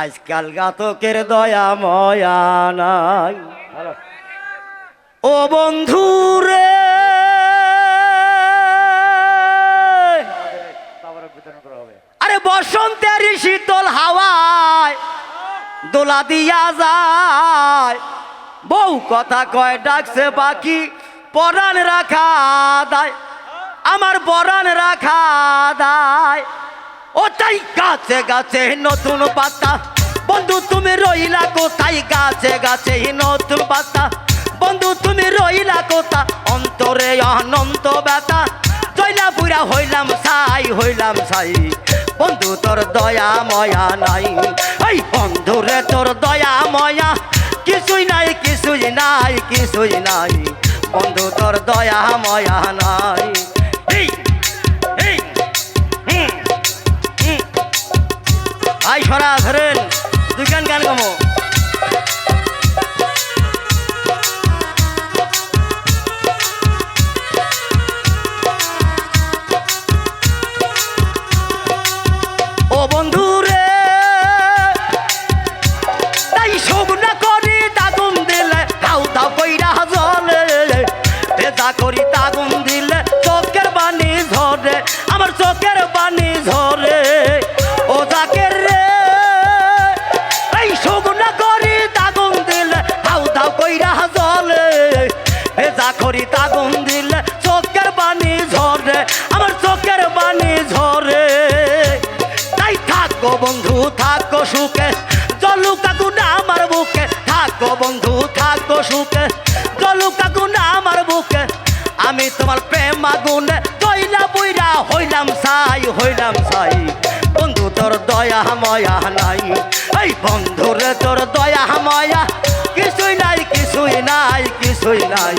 আজকাল গাতকের দয়া ময়া নাই। ও বন্ধু রে আরে বসন্তের শীতল হাওয়ায় দোলা দিয়া যায়। বউ কথা কয়, ডাকছে বাকি, পরাণ রাখা দায়। আমার পরাণ রাখা দায়। ওটাই গাছে গাছে নতুন পাতা। বন্ধু, তুমি রইলা কোথায়? গাছে গাছে নতুন পাতা। বন্ধু, তুমি রইলা কোথা অন্তরে অনন্ত ব্যথা। জয়লা পুরা হইলাম সাই হইলাম সাই বন্ধু, তোর দয়া, ময়া নাই। এই বন্ধু রে, তোর দয়া, ময়া। কিছুই নাই কিছুই নাই কিছুই নাই। বন্ধু, তোর দয়া, ময়া নাই। আই সরা ধরেন, দুই গান গান গামো। ও বন্ধু রে তাই সগুনা করি তাগুন দিলে দাও দাও কইরা জলে, ভেজা করি তাগুন দিলে, চোখের বাণী ঝরে, আমার চোখের বাণী ঝরে। ভেজা করি তাগুন দিলে চোখের বাণী ঝরে, আমার চোখের বাণী ঝরে। তাই থাকো বন্ধু, থাকো সুখে জলু কাকু না আমার বুকে, থাকো বন্ধু, থাকো সুখে জলু কাকু না আমার বুকে, আমি তোমার প্রেম আগুনে, কইলা বইরা হইলাম সাই হইলাম সাই বন্ধু, তোর দয়া ময়া নাই, এই বন্ধু রে তোর দয়া ময়া, কিছুই নাই কিছুই নাই কিছুই নাই।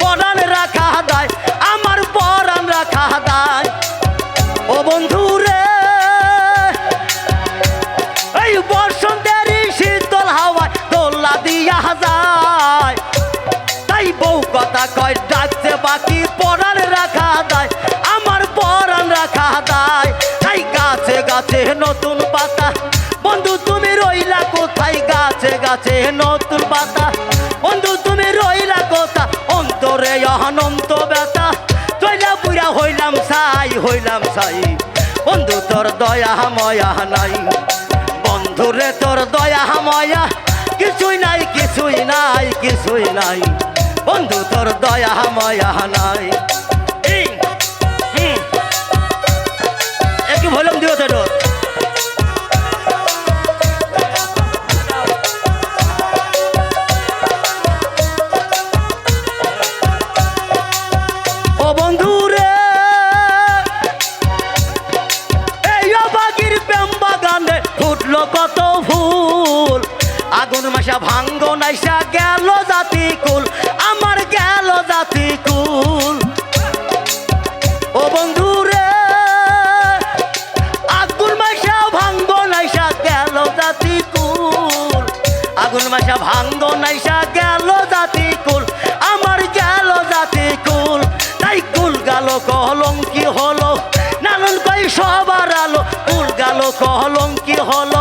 পরাণ রাখা দায়, আমার পরাণ রাখা দায়। ও বন্ধু রে এই বসন্তের শীতল হাওয়ায় দোলা দিয়া যায়। তাই বউ কথা কয়, ডাকছে বাকি পরাণ রাখা দায়, আমার পরাণ রাখা দায়। তাই গাছে গাছে নতুন পাতা, বন্ধু তুমি রইলা কোথায়? গাছে গাছে নতুন পাতা। হইলাম সাই হইলাম সাই। বন্ধু, তোর দয়া ময়া নাই। বন্ধুরে, তোর দয়া ময়া কিছুই নাই কিছুই নাই কিছুই নাই। বন্ধু, তোর দয়া ময়া নাই। ফুটলো কত ফুল আগুন মাসা ভাঙ্গ নাইসা গেল জাতি কুল, আমার গেল জাতি কুল। ও বন্ধু রে, আগুন মাসা ভাঙ্গ নাইসা গেল জাতি কুল। আগুন মাসা ভাঙ্গ নাইসা গেল জাতি কুল, আমার গেল জাতি কুল। তাই কুল গেল কলঙ্কি হলো নানন কই সবার আলো। কুল গেল কলঙ্কি হলো